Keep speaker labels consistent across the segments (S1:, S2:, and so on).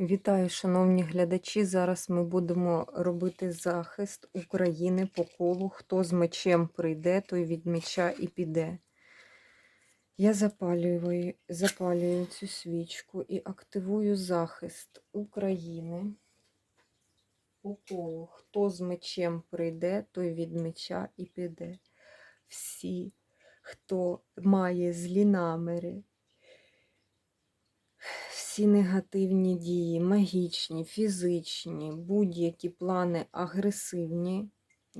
S1: Вітаю, шановні глядачі. Зараз ми будемо робити захист України по колу. Хто з мечем прийде, той від меча і піде. Я запалюю, запалюю цю свічку і активую захист України по колу. Хто з мечем прийде, той від меча і піде. Всі, хто має злі наміри, всі негативні дії, магічні, фізичні, будь-які плани агресивні,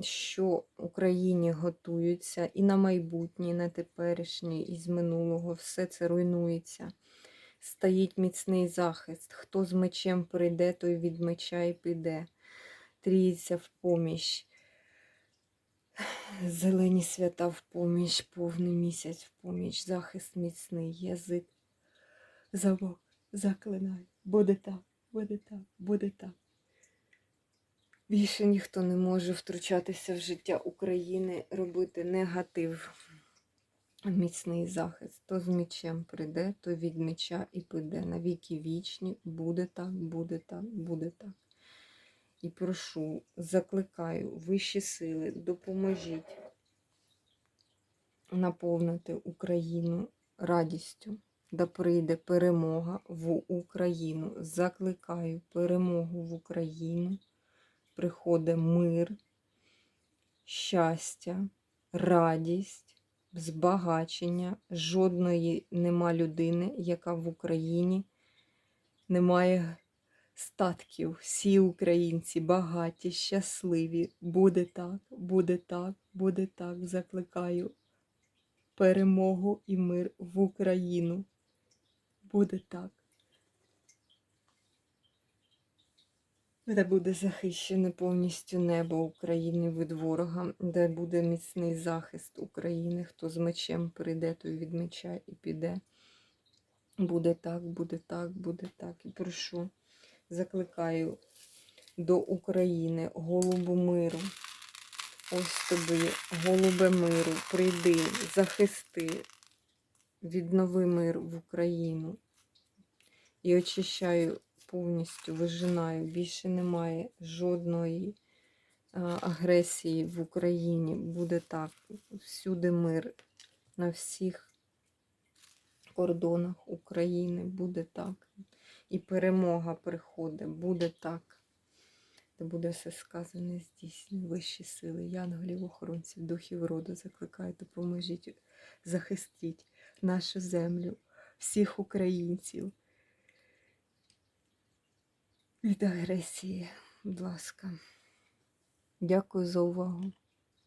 S1: що Україні готуються і на майбутнє, і на теперішнє, і з минулого, все це руйнується. Стоїть міцний захист. Хто з мечем прийде, той від меча і піде. Тріється в поміч. Зелені свята в поміч, повний місяць в поміч, захист міцний, язик замок, заклинай. Буде так, буде так, буде так. Більше ніхто не може втручатися в життя України, робити негатив. Міцний захист. То з мечем прийде, то від меча і піде. На віки вічні. Буде так, буде так, буде так. І прошу, закликаю вищі сили, допоможіть наповнити Україну радістю, да прийде перемога в Україну. Закликаю перемогу в Україну. Приходить мир, щастя, радість, збагачення. Жодної нема людини, яка в Україні не має статків. Всі українці багаті, щасливі. Буде так, буде так, буде так. Закликаю перемогу і мир в Україну. Буде так. Де буде захищене повністю небо України від ворога, де буде міцний захист України. Хто з мечем прийде, той від меча і піде. Буде так, буде так, буде так. І прошу, закликаю до України голубу миру. Ось тобі, голубе миру, прийди, захисти, віднови мир в Україну. І очищаю повністю, вижинаю. Більше немає жодної агресії в Україні. Буде так. Всюди мир на всіх кордонах України. Буде так. І перемога приходить, буде так. Де буде все сказане, здійснює вищі сили, янголів, охоронців, духів роду закликаю, допоможіть, захистіть нашу землю, всіх українців від агресії, будь ласка. Дякую за увагу.